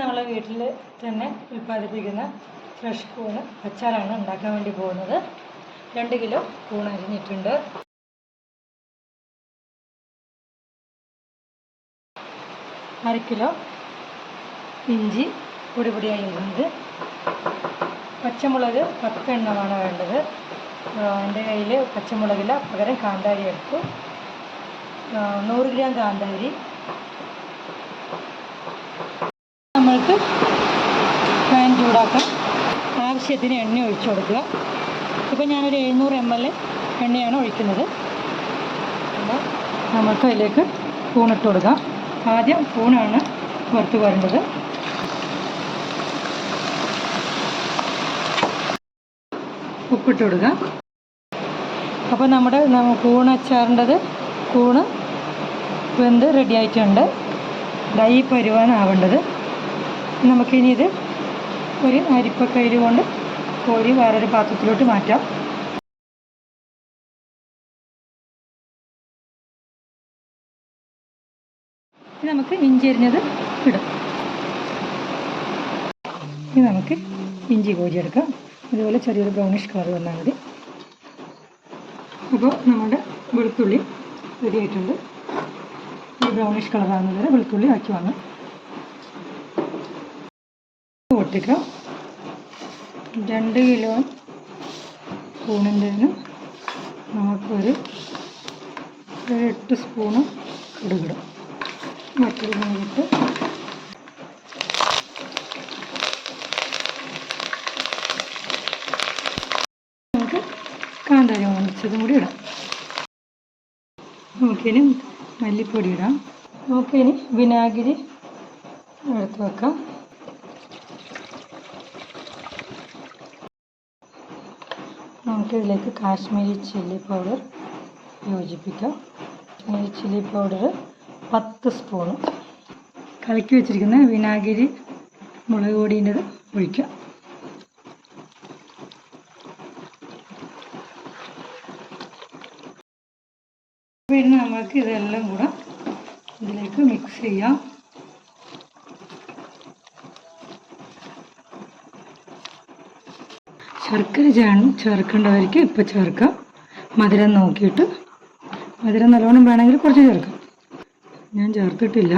നമ്മളെ വീട്ടിൽ തന്നെ ഉൽപ്പാദിപ്പിക്കുന്ന ഫ്രഷ് കൂണ് അച്ചാറാണ് ഉണ്ടാക്കാൻ വേണ്ടി പോകുന്നത്. രണ്ട് കിലോ കൂൺ അരിഞ്ഞിട്ടുണ്ട്. അര കിലോ ഇഞ്ചി പൊടി പൊടിയായി ഇടുന്നത് പച്ചമുളക് പത്തെണ്ണമാണ് വേണ്ടത്. എന്റെ കയ്യിൽ പച്ചമുളകില പകരം കാന്താരി എടുത്തു. നൂറ് ഗ്രാം കാന്താരി നമ്മൾക്ക് പാൻ ചൂടാക്കാം. ആവശ്യത്തിന് എണ്ണ ഒഴിച്ചു കൊടുക്കുക. ഇപ്പോൾ ഞാനൊരു എഴുന്നൂറ് എം എൽ എണ്ണയാണ് ഒഴിക്കുന്നത്. നമുക്ക് അതിലേക്ക് കൂണിട്ട് കൊടുക്കാം. ആദ്യം കൂണാണ് പുറത്ത് വരേണ്ടത്. ഉപ്പിട്ട് കൊടുക്കുക അപ്പോൾ നമ്മുടെ നമ്മ- കൂണ് അച്ചാറിന്റെത് കൂണ് വെന്ത് റെഡി ആയിട്ടുണ്ട്. ഡൈ പരുവാനാവേണ്ടത് നമുക്കിനി ഇത് ഒരു അരിപ്പക്കയിൽ കൊണ്ട് കോരി വേറൊരു പാത്രത്തിലോട്ട് മാറ്റാം. നമുക്ക് ഇഞ്ചി അരിഞ്ഞത് ഇടാം. ഇനി നമുക്ക് ഇഞ്ചി കോരിയെടുക്കാം. ഇതുപോലെ ചെറിയൊരു ബ്രൗണിഷ് കളർ വന്നാൽ മതി. അപ്പോൾ നമ്മുടെ വെളുത്തുള്ളി റെഡി ആയിട്ടുണ്ട്. ഈ ബ്രൗണിഷ് കളറാകുന്നത് വരെ വെളുത്തുള്ളി ആക്കി വാങ്ങാം. പൊട്ടിക്കാം. രണ്ട് കിലോ സ്പൂണിന്റെന് നമുക്കൊരു എട്ട് സ്പൂണ് കടുകിടും. മറ്റൊരു നേരിട്ട് നമുക്ക് കാന്താരി കൂടി ഇടാം. നമുക്കിനി മല്ലിപ്പൊടി ഇടാം. നമുക്കിനി വിനാഗിരി എടുത്ത് വെക്കാം. നമുക്കിതിലേക്ക് കാശ്മീരി ചില്ലി പൗഡർ യോജിപ്പിക്കാം. കാശ്മീരി ചില്ലി പൗഡർ പത്ത് സ്പൂണ്. കലക്കി വെച്ചിരിക്കുന്ന വിനാഗിരി മുളക് പൊടീന്റെത് ഒഴിക്കാം. പിന്നെ നമുക്ക് ഇതെല്ലാം കൂടെ ഇതിലേക്ക് മിക്സ് ചെയ്യാം. ശർക്കര ചേർന്ന് ചേർക്കേണ്ടവർക്ക് ഇപ്പം ചേർക്കാം. മധുരം നോക്കിയിട്ട്. മധുരം നല്ലോണം വേണമെങ്കിൽ കുറച്ച് ചേർക്കാം. ഞാൻ ചേർത്തിട്ടില്ല.